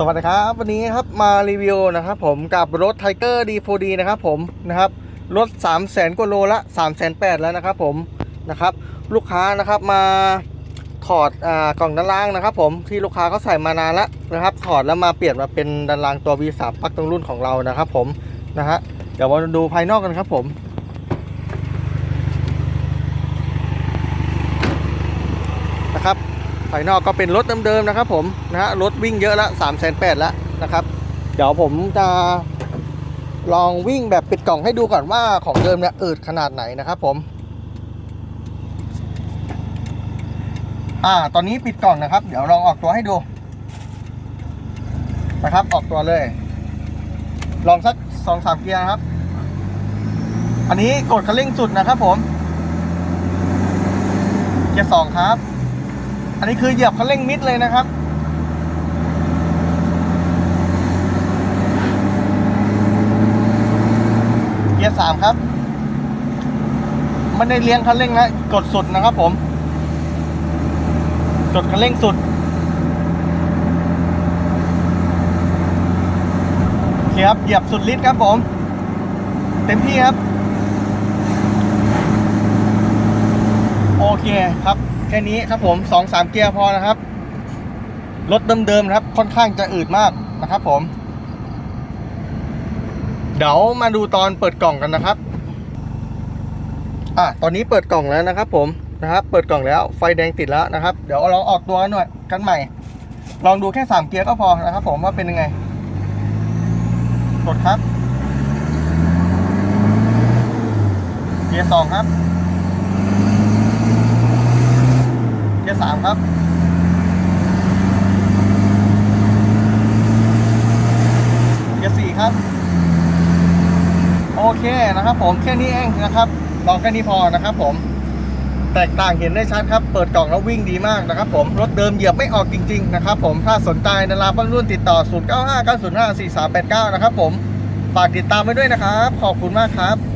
สวัสดีครับ วันนี้ครับมารีวิวนะครับผมกับรถ Tiger D4D นะครับผมนะครับรถ 3 0 0แสนกว่าโลละ3 8 0 0 0แล้วนะครับผมนะครับลูกค้านะครับมาถอดอ่ากล่องด้านล่างนะครับผมที่ลูกค้าเขาใส่มานานแล้วนะครับถอดแล้วมาเปลี่ยนมาเป็นด้านล่างตัว V3 ปักตรงรุ่นของเรานะครับผมนะฮะเดี๋ยวมาดูภายนอกกันครับผมนะครับ ภายนอกก็เป็นรถเดิมๆนะครับ ผมนะฮะรถวิ่งเยอะละ3ามแสนแปดแล้วนะครับ เดี๋ยวผมจะลองวิ่งแบบปิดกล่องให้ดูก่อนว่าของเดิมเนี่ยอืดขนาดไหนนะครับผมอ่าตอนนี้ปิดกล่องนะครับ เดี๋ยวลองออกตัวให้ดู นะครับออกตัวเลย ลองสักสองสามเกียร์นะครับ อันนี้กดคันเร่งสุดนะครับผม เกียร์สองครับ อันนี้คือเหยียบคันเร่งมิดเลยนะครับ เกียร์สามครับไม่ได้เลี้ยงคันเร่งนะกดสุดนะครับผม กดคันเร่งสุด โอเคครับ เหยียบสุดฤทธิ์ครับผม เต็มที่ครับ โอเคครับแค่นี้ครับผมสองสามเกียร์พอนะครับ รถเดิมๆครับ ค่อนข้างจะอืดมากนะครับผม เดี๋ยวมาดูตอนเปิดกล่องกันนะครับอะตอนนี้เปิดกล่องแล้วนะครับ ผมนะครับ เปิดกล่องแล้วไฟแดงติดแล้วนะครับ เดี๋ยวลองออกตัวกันหน่อยกันใหม่ ลองดูแค่สามเกียร์ก็พอนะครับ ผมว่าเป็นยังไงกดครับ เกียร์สองครับ เกียร์สาม ครับเกียร์สี่ครับ โอเคนะครับ ผมแค่นี้เองนะครับลองแค่นี้พอนะครับ ผม แตกต่างเห็นได้ชัดครับ เปิดกล่องแล้ววิ่งดีมากนะครับ ผม รถเดิมเหยียบไม่ออกจริง ๆ นะครับ ผม ถ้าสนใจนาราบ้านรุ่นติดต่อ 0 9 5 9 0 5 4 3 8 9 นะครับ ผม ฝากติดตามไว้ด้วยนะครับ ขอบคุณมากครับ